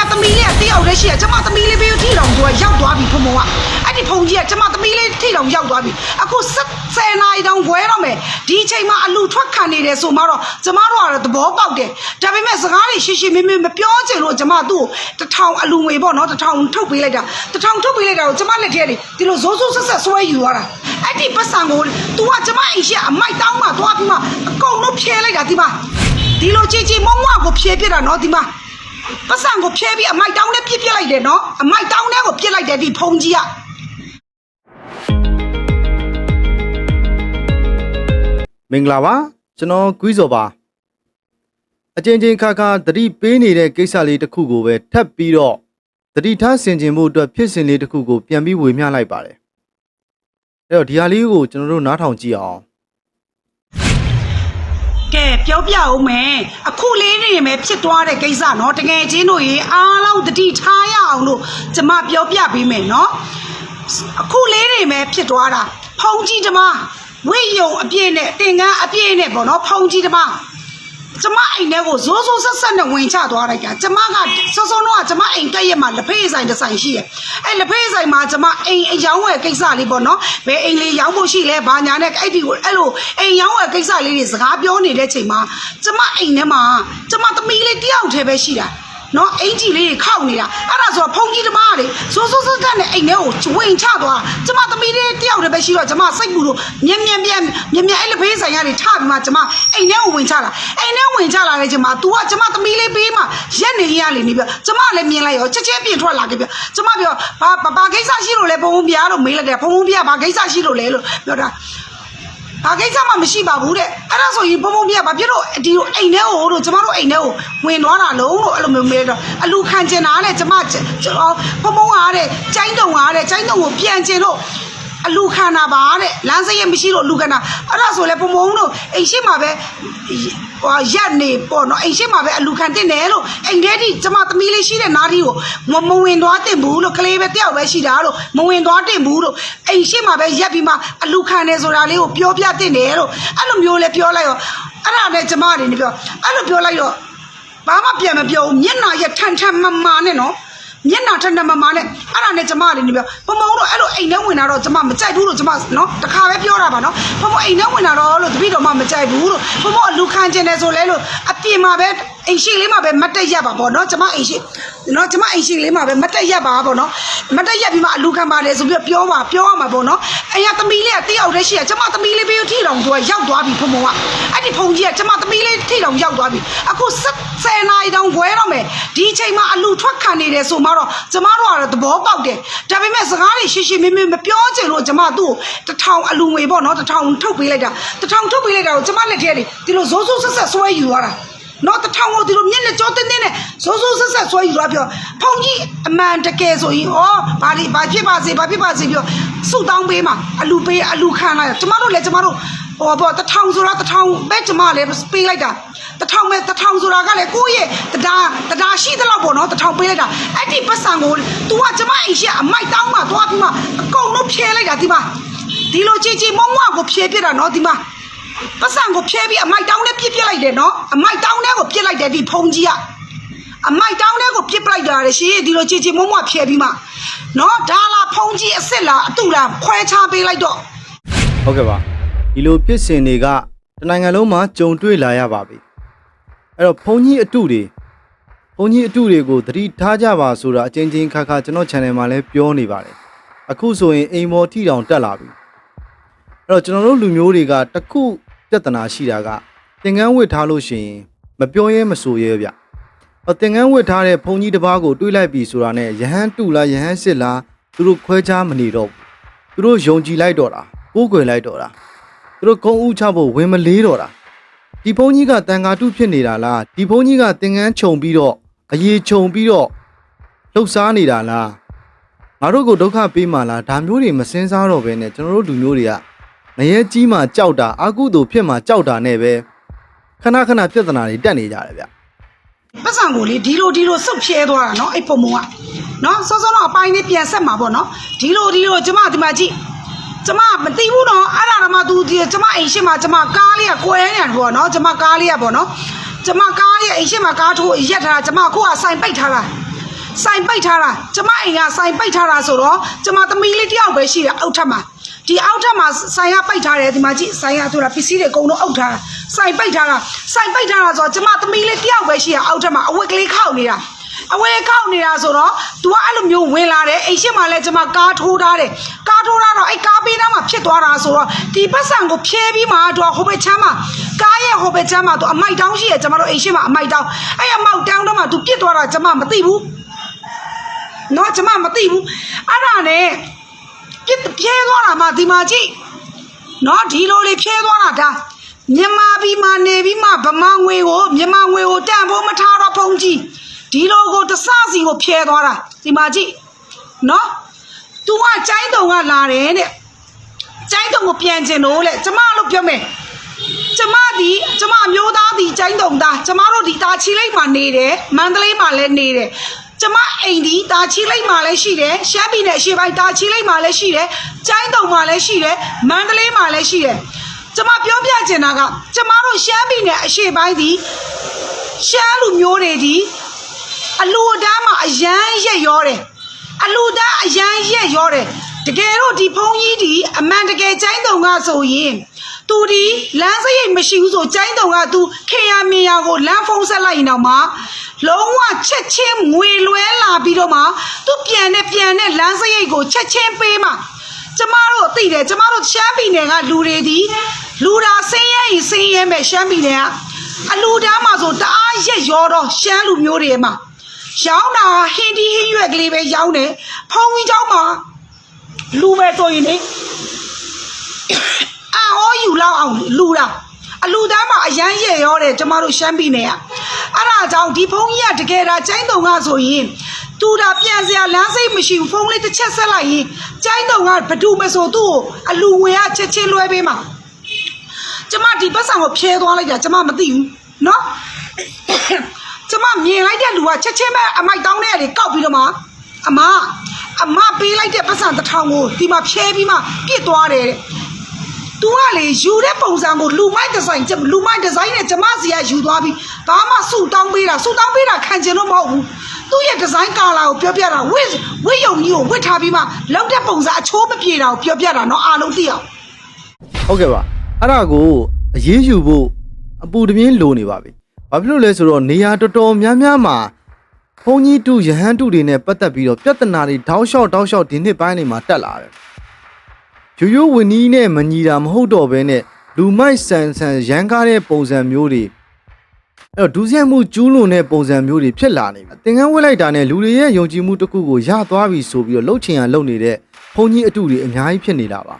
ကသမီးလေးကတယောက်တည်းရှိရကျမသမီးလေးဘေးကိုထိတော်သူကရောက်သွားပြီဖုံဖုံကအဲ့ဒီဖုံကြီးကကျမသမီးလေးထိတော်ရောက်သွားပြီအခု10နာရီတောင်ခွဲတော့မယ်ဒီအချိန်မှာအလူထွက်ခံနေတယ်ဆိုမှတော့ကျမတို့ကတော့သဘောပေါက်တယ်ဒါပေမဲ့စကားတွေရှင်းရှင်းမင်းမင်းမပြောချင်လို့ကျမသူ့ကိုတထောင်အလူငွေပေါ့နော်တထောင်ထုတ်ပေးလိုက်တာတထောင်ထုတ်ပေးလိုက်တာကိုကျမလက်ထဲလေဒီလိုဇိုးဇိုးဆက်ဆက်ဆွဲယူသွားတာအဲ့ဒီပတ်စံကို तू ကကျမအိမ်ရှိအမိုက်တောင်းမှသွားပြီးမှအကုန်လုံးဖြဲလိုက်တာဒီမှာဒီလိုချီချီမုံမကိုဖြဲပြစ်တာနော်ဒီမှာ ပတ်စံကိုဖြဲပြီးအမိုက်တောင်းနဲ့ပြစ်ပြစ်လိုက်တယ်နော်အမိုက်တောင်းနဲ့ကိုပြစ်လိုက်တယ်ဒီဖုံကြီးကမင်္ဂလာပါကျွန်တော်ကွီးစော်ပါအချင်းချင်းခါခါသတိပေးနေတဲ့ကိစ္စလေးတစ်ခုကိုပဲထပ်ပြီးတော့သတိထားဆင်ခြင်မှုအတွက်ဖြစ်စဉ်လေးတစ်ခုကိုပြန်ပြီးဝေမျှလိုက်ပါတယ်အဲ့တော့ဒီဟာလေးကိုကျွန်တော်တို့နားထောင်ကြည့်အောင် ကဲပြောပြအောင်မယ်အခုလေးနေမယ်ဖြစ်သွားတဲ့ကိစ္စနော်တကယ်ချင်းတို့ရေအားလုံးတတိထားရအောင်လို့ကျမပြောပြပေးမယ်နော်အခုလေးနေမယ်ဖြစ်သွားတာဖုံကြီးတမဝိယုံအပြည့်နဲ့တင်ကန်းအပြည့်နဲ့ပေါ့နော်ဖုံကြီးတမ ကျမအိမ်ထဲကိုဇိုးဇိုးဆက်ဆက်နဲ့ဝင်ချသွားလိုက်တာကျမကစောစောတော့ကျမအိမ်ကက်ရက်မှာလက်ဖေးဆိုင်တစ်ဆိုင်ရှိရဲ့အဲလက်ဖေးဆိုင်မှာကျမအိမ်အယောင်းဝယ်ကိစ္စလေးပေါ့နော်ဘယ်အိမ်လေးရောင်းဖို့ရှိလဲဘာညာနဲ့အဲ့ဒီကိုအဲ့လိုအိမ်ရောင်းဝယ်ကိစ္စလေးတွေစကားပြောနေတဲ့ချိန်မှာကျမအိမ်ထဲမှာကျမသမီးလေးတယောက်တည်းပဲရှိတာ နော်အင်ကြီးလေးတွေခောက်နေတာအဲ့ဒါဆိုတော့ဖုန်ကြီးတမားလေစိုးစိုးစိုးတက်နဲ့အိမ်ထဲကိုဝင်ချသွားတာကျမသမီးလေးတယောက်တည်းပဲရှိတော့ကျမစိတ်ပူလို့မြင်မြင်ပြန်မြင်မြင်အဲ့လက်ဖေးဆိုင်ကနေထပြီးမှကျမအိမ်ထဲကိုဝင်ချလာအိမ်ထဲဝင်ချလာတဲ့ချိန်မှာ तू ကကျမသမီးလေးပေးမှရက်နေရလေနေပြကျမလည်းမြင်လိုက်ရောချက်ချင်းပြင်ထွက်လာခဲ့ပြကျမပြောဘာဘာဘာကိစ္စရှိလို့လဲဘုံဘုံပြားလို့မေးလိုက်တယ်ဘုံဘုံပြားဘာကိစ္စရှိလို့လဲလို့ပြောတာ ဘာကိစ္စမှမရှိပါဘူးတဲ့အဲ့ဒါဆိုရင်ဘုံဘုံပြဘာဖြစ်လို့ဒီလိုအိမ်ထဲကိုတို့ကျမတို့အိမ်ထဲကိုဝင်သွားတာလုံးလို့အဲ့လိုမျိုးမေးတော့အလူခံကျင်တာတဲ့ကျမကျွန်တော်ဘုံဘုံအားတဲ့ကျိုင်းတုံအားတဲ့ကျိုင်းတုံကိုပြန်ကျင်လို့အလူခံတာပါတဲ့လမ်းစရိတ်မရှိလို့အလူခံတာအဲ့ဒါဆိုလဲဘုံဘုံတို့အိမ်ရှိမှာပဲ ဟိုရက်နေပေါ့နော်အိမ်ရှိမှာပဲအလူခံတင်တယ်လို့အိမ်ထဲထိကျမသမီးလေးရှိတဲ့နားတီကိုမမဝင်သွားတင်ဘူးလို့ကလေးပဲတယောက်ပဲရှိတာလို့မဝင်သွားတင်ဘူးလို့အိမ်ရှိမှာပဲရက်ပြီးမှအလူခံတယ်ဆိုတာလေးကိုပြောပြတင်တယ်လို့အဲ့လိုမျိုးလဲပြောလိုက်ရောအဲ့ဒါနဲ့ကျမတွေနေပြောအဲ့လိုပြောလိုက်တော့ဘာမှပြန်မပြောဘူးမျက်နှာရက်ထန်ထန်မမာနဲ့နော် မျက်နှာထန်ထန်မမာနဲ့အဲ့ဒါနဲ့ကျမတွေနေပြောဘုံဘုံတို့အဲ့လိုအိမ်ထဲဝင်တာတော့ကျမမကြိုက်ဘူးလို့ကျမနော်တခါပဲပြောတာပါနော်ဘုံဘုံအိမ်ထဲဝင်တာတော့လို့တပည့်တော်မှမကြိုက်ဘူးလို့ဘုံဘုံအလူခံကျင်တယ်ဆိုလဲလို့အပြင်မှာပဲ အိမ်ရှိလေးမှာပဲမတ်တက်ရက်ပါပေါ့နော်ကျမအိမ်ရှိနော်ကျမအိမ်ရှိလေးမှာပဲမတ်တက်ရက်ပါပေါ့နော်မတ်တက်ရက်ပြီးမှအလူခံပါတယ်ဆိုပြီးပြောပါပြောရမှာပေါ့နော်အိမ်ကသမီးလေးကတယောက်တည်းရှိရကျမသမီးလေးဘေးကိုထိတော်သူကရောက်သွားပြီဘုံဘုံကအဲ့ဒီဖုန်ကြီးကကျမသမီးလေးထိတော်ရောက်သွားပြီအခု10နာရီတောင်ခွဲတော့မယ်ဒီအချိန်မှာအလူထွက်ခံနေတယ်ဆိုမှတော့ကျမတို့ကတော့သဘောပေါက်တယ်ဒါပေမဲ့စကားတွေရှင်းရှင်းမင်းမင်းမပြောချင်လို့ကျမသူ့ကိုတထောင်အလူငွေပေါ့နော်တထောင်ထုတ်ပေးလိုက်တာတထောင်ထုတ်ပေးလိုက်တာကိုကျမလက်ထဲလေဒီလိုဇိုးဇိုးဆက်ဆက်ဆွဲယူသွားတာ နော်တထောင်ကိုဒီလိုမျက်နှာကြောတင်းတင်းနဲ့စိုးစိုးဆက်ဆက်ဆွဲယူသွားပြောဖုန်ကြီးအမှန်တကယ်ဆိုရင်ဩဘာဒီဘာဖြစ်ပါစေဘာဖြစ်ပါစေပြောစုတောင်းပေးမှာအလူပေးအလူခံလိုက်ကျမတို့လည်းကျမတို့ဟောပေါ့တထောင်ဆိုတာတထောင်ပဲကျမလည်းပေးလိုက်တာတထောင်ပဲတထောင်ဆိုတာကလည်းကိုယ့်ရဲ့တရားတရားရှိသလောက်ပေါ့နော်တထောင်ပေးလိုက်တာအဲ့ဒီပတ်စံကို तू ကကျမအိမ်ရှိအမိုက်တောင်းမှသွားပြီးမှအကုန်လုံးဖြဲလိုက်တာဒီမှာဒီလိုကြည်ကြည်မုံမကိုဖြဲပြစ်တာနော်ဒီမှာ ပတ်စံကိုဖြဲပြီးအမိုက်တောင်းနဲ့ပြစ်ပြစ်လိုက်တယ်နော်အမိုက်တောင်းနဲ့ကိုပြစ်လိုက်တယ်ဒီဖုံကြီးကအမိုက်တောင်းနဲ့ကိုပြစ်ပလိုက်တာလေရှင်ဒီလိုချီချီမုံမဖြဲပြီးမှနော်ဒါလာဖုံကြီးအစ်စ်လားအတူလားခွဲခြားပေးလိုက်တော့ဟုတ်ကဲ့ပါဒီလိုဖြစ်စဉ်တွေကတနိုင်ငံလုံးမှာကြုံတွေ့လာရပါပြီအဲ့တော့ဘုံကြီးအတုတွေဘုံကြီးအတုတွေကိုသတိထားကြပါဆိုတာအချင်းချင်းခါခါကျွန်တော် channel မှာလည်းပြောနေပါတယ်အခုဆိုရင်အိမ်မော်ထီတောင်တက်လာပြီအဲ့တော့ကျွန်တော်တို့လူမျိုးတွေကတစ်ခု ပြဿနာရှိတာကသင်္ကန်းဝတ်ထားလို့ရှိရင်မပြောရဲမဆိုရဲဗျအော်သင်္ကန်းဝတ်ထားတဲ့ဘုံကြီးတစ်ပါးကိုတွေးလိုက်ပြီဆိုတာနဲ့ယဟန်တူလားယဟန်စစ်လားသူတို့ခွဲခြားမနေတော့ဘူးသူတို့ယုံကြည်လိုက်တော့တာကိုးကွယ်လိုက်တော့တာသူတို့ကုန်းဦးချဖို့ဝင်မလေးတော့တာဒီဘုန်းကြီးကတန်ဃာတုဖြစ်နေတာလားဒီဘုန်းကြီးကသင်္ကန်းခြုံပြီးတော့အရေးခြုံပြီးတော့လှုပ်ရှားနေတာလားငါတို့ကိုဒုက္ခပေးမှလားဒါမျိုးတွေမစင်စားတော့ဘဲနဲ့ကျွန်တော်တို့လူမျိုးတွေက ငရဲကြီးမှကြောက်တာအာကုသို့ဖြစ်မှကြောက်တာနဲ့ပဲခဏခဏပြဿနာတွေတက်နေကြတယ်ဗျပတ်စံကိုလေဒီလိုဒီလိုစုပ်ဖြဲသွားတာနော်အဲ့ပုံမကနော်စောစောတော့အပိုင်းလေးပြန်ဆက်မှာပေါ့နော်ဒီလိုဒီလိုကျမဒီမှာကြည့်ကျမမသိဘူးနော်အဲ့ဒါတော့မှသူဒီကျမအိမ်ရှိမှာကျမကားလေးကကွဲနေတယ်ပေါ့နော်ကျမကားလေးကပေါ့နော်ကျမကားလေးအိမ်ရှိမှာကားထိုးရက်ထားတာကျမကိုကဆိုင်ပိတ်ထားတာဆိုင်ပိတ်ထားတာကျမအိမ်ကဆိုင်ပိတ်ထားတာဆိုတော့ကျမသမီးလေးတယောက်ပဲရှိတယ်အောက်ထပ်မှာ ဒီအောက်ထပ်မှာဆိုင်ကပိတ်ထားတယ်ဒီမှာကြည့်ဆိုင်ကဆိုတာပစ္စည်းတွေအကုန်လုံးအုပ်ထားတာဆိုင်ပိတ်ထားတာဆိုင်ပိတ်ထားတာဆိုတော့ကျမသမီးလေးတယောက်ပဲရှိရအောက်ထပ်မှာအဝတ်ကလေးခောက်နေတာအဝတ်ခောက်နေတာဆိုတော့ तू ကအဲ့လိုမျိုးဝင်လာတယ်အိမ်ရှိမှလည်းကျမကားထိုးထားတယ်ကားထိုးထားတော့အဲ့ကားပေးသားမှာဖြစ်သွားတာဆိုတော့ဒီပတ်စံကိုဖြဲပြီးမှ तू ဟိုဘက်ချမ်းမှာကားရဲ့ဟိုဘက်ချမ်းမှာ तू အမိုက်တောင်းရှိရကျမတို့အိမ်ရှိမှအမိုက်တောင်းအဲ့အမောက်တောင်းတော့မှ तू ပြစ်သွားတာကျမမသိဘူး နော်ကျမမသိဘူးအဲ့ဒါနဲ့ ပြစ်ဖြဲသွားတာမှဒီမှာကြည့်နော်ဒီလိုလေးဖြဲသွားတာဒါမြန်မာပြည်မှာနေပြီးမှဗမာငွေကိုမြန်မာငွေကိုတန်ဖို့မထားတော့ဖုန်ကြီးဒီလိုကိုတစစီကိုဖြဲသွားတာဒီမှာကြည့်နော် तू ကကျိုင်းတုံကလာတယ်တဲ့ကျိုင်းတုံကိုပြန်ကျင်လို့လေကျမလို့ပြောမယ်ကျမဒီကျမအမျိုးသားဒီကျိုင်းတုံသားကျမတို့ဒီတာချီလိတ်မှာနေတယ်မန္တလေးမှာလည်းနေတယ် ကျမအိမ်ဒီတာချီလိတ်မှာလည်းရှိတယ်ရှမ်းပြည်နယ်အရှေ့ပိုင်းတာချီလိတ်မှာလည်းရှိတယ်ကျိုင်းတုံမှာလည်းရှိတယ်မန္တလေးမှာလည်းရှိတယ်ကျမပြောပြချင်တာကကျမတို့ရှမ်းပြည်နယ်အရှေ့ပိုင်းဒီရှမ်းလူမျိုးတွေဒီအလူအတန်းမှာအရန်ရက်ရောတယ်အလူတန်းအရန်ရက်ရောတယ်တကယ်တော့ဒီဖုန်းကြီးဒီအမှန်တကယ်ကျိုင်းတုံကဆိုရင်သူဒီလမ်းစရိတ်မရှိဘူးဆိုကျိုင်းတုံကသူခေရမင်ယာကိုလမ်းဖုန်းဆက်လိုက်ရင်တော့မှ လုံးဝချက်ချင်းငွေလွဲလာပြီးတော့မှသူပြန်နဲ့ပြန်နဲ့လမ်းစရိတ်ကိုချက်ချင်းပေးမှ ကျမတို့သိတယ်ကျမတို့ရှမ်းပြည်နယ်ကလူတွေဒီလူတာဆင်းရဲရင်ဆင်းရဲမဲ့ရှမ်းပြည်နယ်ကအလူတန်းမှာဆိုတအားရက်ရောတော့ရှမ်းလူမျိုးတွေမှာရောင်းတာဟင်းဒီဟင်းရွက်ကလေးပဲရောင်းတယ်ဖုံကြီးเจ้าမှာလူပဲဆိုရင်လေအော်ယူလောက်အောင်လူတာ အလူတန်းမှာအရန်ရက်ရောတယ်ကျမတို့ရှမ်းပြည်နယ်ကအဲ့ဒါကြောင့်ဒီဖုံကြီးကတကယ်ဒါကျိုင်းတုံကဆိုရင်သူဒါပြန်စရာလမ်းစိတ်မရှိဘူးဖုံးလေးတစ်ချက်ဆက်လိုက်ရင်ကျိုင်းတုံကဘဒူမဆိုသူ့ကိုအလူငွေကချက်ချင်းလွှဲပေးမှာကျမဒီပတ်စံကိုဖြဲသွားလိုက်တာကျမမသိဘူးเนาะ ကျမမြင်လိုက်တဲ့လူကချက်ချင်းပဲအမိုက်တောင်းတဲ့လေကောက်ပြီးတော့မှအမအမပေးလိုက်တဲ့ပတ်စံတစ်ထောင်ကိုဒီမှာဖြဲပြီးမှပြစ်သွားတယ်တဲ့။ ။ तू ကလေယူတဲ့ပုံစံကိုလူမိုက်ဒီဇိုင်းလူမိုက်ဒီဇိုင်းနဲ့ကျမစီကယူသွားပြီးဘာမှဆူတောင်းပေးတာဆူတောင်းပေးတာခံကျင်လို့မဟုတ်ဘူး။သူ့ရဲ့ဒီဇိုင်းကာလာကိုပြောပြတာဝစ်ဝစ်ယုံကြီးကိုဝစ်ထားပြီးမှလောက်တဲ့ပုံစံအချိုးမပြေတာကိုပြောပြတာနော်အားလုံးသိအောင်။ဟုတ်ကဲ့ပါ။အဲ့ဒါကိုအရေးယူဖို့အပူတပြင်းလိုနေပါပြီ။ဘာဖြစ်လို့လဲဆိုတော့နေရာတော်တော်များများမှာဘုံကြီးတူရဟန်းတူတွေနဲ့ပတ်သက်ပြီးတော့ပြဿနာတွေတောက်လျှောက်တောက်လျှောက်ဒီနှစ်ပိုင်းတွေမှာတက်လာတယ်။ ရိုးရိုးဝင်းနီးနဲ့မညီတာမဟုတ်တော့ဘဲနဲ့လူမိုက်ဆန်ဆန်ရန်ကားတဲ့ပုံစံမျိုးတွေအဲ့တော့ဒုစရိုက်မှုကျူးလွန်တဲ့ပုံစံမျိုးတွေဖြစ်လာနေပြီသင်္ကန်းဝတ်လိုက်တာနဲ့လူတွေရဲ့ယုံကြည်မှုတစ်ခုကိုရသွားပြီဆိုပြီးတော့လှုပ်ချင်ရလှုပ်နေတဲ့ဘုံကြီးအတုတွေအများကြီးဖြစ်နေတာပါ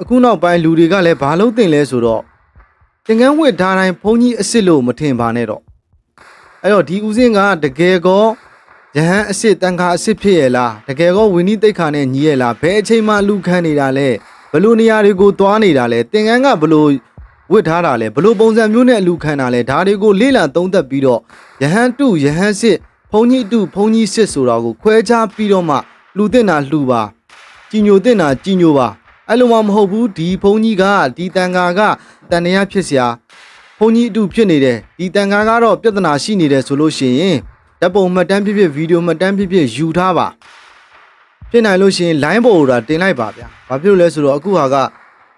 အခုနောက်ပိုင်းလူတွေကလည်းဘာလို့တင်လဲဆိုတော့သင်္ကန်းဝတ်ထားတိုင်းဘုန်းကြီးအစ်စ်လို့မထင်ပါနဲ့တော့အဲ့တော့ဒီဦးစင်းကတကယ်ကော ယဟန်အစ်စ်တန်ခါအစ်စ်ဖြစ်ရဲ့လားတကယ်တော့ဝင်းနီးတိတ်ခါနဲ့ညီရဲ့လားဘယ်အချိန်မှလူခန့်နေတာလဲဘလို့နေရာတွေကိုသွားနေတာလဲတင်ကန်းကဘလို့ဝစ်ထားတာလဲဘလို့ပုံစံမျိုးနဲ့လူခန့်တာလဲဒါတွေကိုလေ့လာသုံးသပ်ပြီးတော့ယဟန်တုယဟန်စစ်ဘုံကြီးတုဘုံကြီးစစ်ဆိုတာကိုခွဲခြားပြီးတော့မှလူတင်တာလူပါជីညိုတင်တာជីညိုပါအဲ့လိုမှမဟုတ်ဘူးဒီဘုံကြီးကဒီတန်ခါကတန်တရားဖြစ်စရာဘုံကြီးအတုဖြစ်နေတယ်ဒီတန်ခါကတော့ပြဿနာရှိနေတယ်ဆိုလို့ရှိရင် ဓာတ်ပုံမှတ်တမ်းဖြစ်ဖြစ်ဗီဒီယိုမှတ်တမ်းဖြစ်ဖြစ်ယူထားပါဖြစ်နိုင်လို့ရှိရင် line ပေါ်တာတင်လိုက်ပါဗျာဘာဖြစ်လို့လဲဆိုတော့အခုဟာက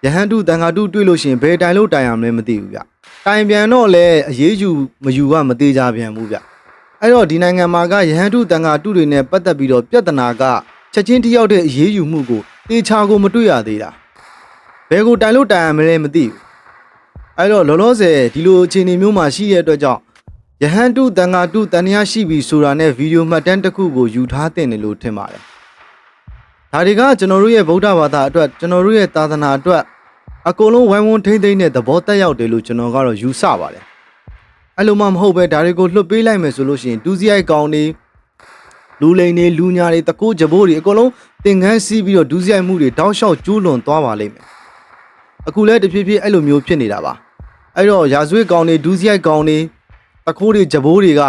ယဟန်တုတန်ဃာတုတွေ့လို့ရှိရင်ဘယ်တိုင်လို့တိုင်ရမလဲမသိဘူးဗျတိုင်ပြန်တော့လဲအရေးယူမယူကမသေးကြပြန်ဘူးဗျအဲ့တော့ဒီနိုင်ငံမှာကယဟန်တုတန်ဃာတုတွေနဲ့ပတ်သက်ပြီးတော့ပြဿနာကချက်ချင်းတယောက်တဲ့အရေးယူမှုကိုတေချာကိုမတွေ့ရသေးတာဘယ်ကိုတိုင်လို့တိုင်ရမလဲမသိဘူးအဲ့တော့လောလောဆယ်ဒီလိုအခြေအနေမျိုးမှာရှိတဲ့အတွက်ကြောင့် ယဟန်တုတန်ဃာတုတန်တရားရှိပြီဆိုတာနဲ့ဗီဒီယိုမှတ်တမ်းတစ်ခုကိုယူထားတင်တယ်လို့ထင်ပါတယ်ဒါတွေကကျွန်တော်တို့ရဲ့ဗုဒ္ဓဘာသာအတွက်ကျွန်တော်တို့ရဲ့သာသနာအတွက်အကုန်လုံးဝိုင်းဝန်းထိမ့်သိမ့်တဲ့သဘောတက်ရောက်တယ်လို့ကျွန်တော်ကတော့ယူဆပါတယ်အဲ့လိုမှမဟုတ်ပဲဒါတွေကိုလွှတ်ပေးလိုက်မယ်ဆိုလို့ရှိရင်ဒူးစရိုက်ကောင်တွေလူလိန်တွေလူညာတွေတကိုးကြဘိုးတွေအကုန်လုံးတင်ငန်းစီးပြီးတော့ဒူးစရိုက်မှုတွေတောက်လျှောက်ကျူးလွန်သွားပါလိမ့်မယ်အခုလဲတဖြည်းဖြည်းအဲ့လိုမျိုးဖြစ်နေတာပါအဲ့တော့ရာဇဝတ်ကောင်တွေဒူးစရိုက်ကောင်တွေ တကိုးတွေကြဘိုးတွေက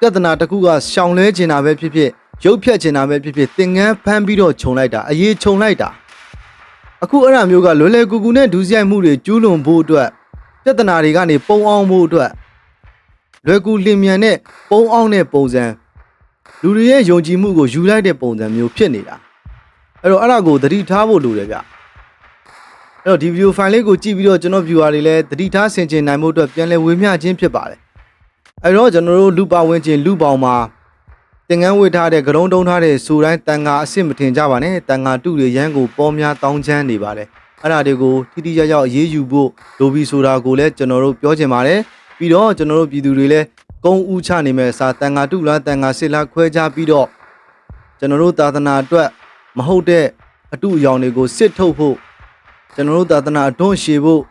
ပြဿနာတစ်ခုကရှောင်လဲကျင်တာပဲဖြစ်ဖြစ်ရုပ်ဖြတ်ကျင်တာပဲဖြစ်ဖြစ်တင်ငန်းဖမ်းပြီးတော့ခြုံလိုက်တာအေးခြုံလိုက်တာအခုအဲ့ဒါမျိုးကလွယ်လွယ်ကူကူနဲ့ဒူးစရိုက်မှုတွေကျူးလွန်ဖို့အတွက်ပြဿနာတွေကနေပုံအောင်ဖို့အတွက်လွယ်ကူလင်မြန်တဲ့ပုံအောင်တဲ့ပုံစံလူတွေရဲ့ယုံကြည်မှုကိုယူလိုက်တဲ့ပုံစံမျိုးဖြစ်နေတာအဲ့တော့အဲ့ဒါကိုသတိထားဖို့လိုတယ်ဗျအဲ့တော့ဒီဗီဒီယိုဖိုင်လေးကိုကြည့်ပြီးတော့ကျွန်တော် viewer တွေလည်းသတိထားဆင်ခြင်နိုင်မှုအတွက်ပြန်လည်ဝေမျှခြင်းဖြစ်ပါတယ် အဲ့တော့ကျွန်တော်တို့လူပါဝင်ခြင်းလူပေါင်းမှာတင်ငန်းဝေထားတဲ့ကရုံးတုံးထားတဲ့စူတိုင်းတန်ဃာအစ်စ်မထင်ကြပါနဲ့တန်ဃာတုတွေရန်ကိုပေါ်များတောင်းချမ်းနေပါတယ်အဲ့ဒါတွေကိုထိထိရောက်ရောက်ရေးယူဖို့လိုပြီးဆိုတာကိုလည်းကျွန်တော်တို့ပြောချင်ပါတယ်ပြီးတော့ကျွန်တော်တို့ပြည်သူတွေလည်းကုန်းဦးချနေမဲ့စာတန်ဃာတုလားတန်ဃာစစ်လားခွဲခြားပြီးတော့ကျွန်တော်တို့သာသနာအတွက်မဟုတ်တဲ့အတုအယောင်တွေကိုစစ်ထုတ်ဖို့ကျွန်တော်တို့သာသနာအတွန်းရှည်ဖို့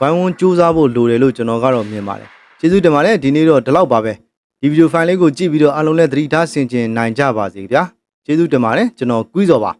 ဝိုင်းဝန်းကြိုးစားဖို့လိုတယ်လို့ကျွန်တော်ကတော့မြင်ပါတယ် ကျေးဇူးတင်ပါတယ်ဒီနေ့တော့ဒီလောက်ပါပဲဒီဗီဒီယိုဖိုင်လေးကိုကြည့်ပြီးတော့အားလုံးလည်းသတိထားဆင်ခြင်နိုင်ကြပါစေဗျာကျေးဇူးတင်ပါတယ်ကျွန်တော်ကွီးစော်ပါ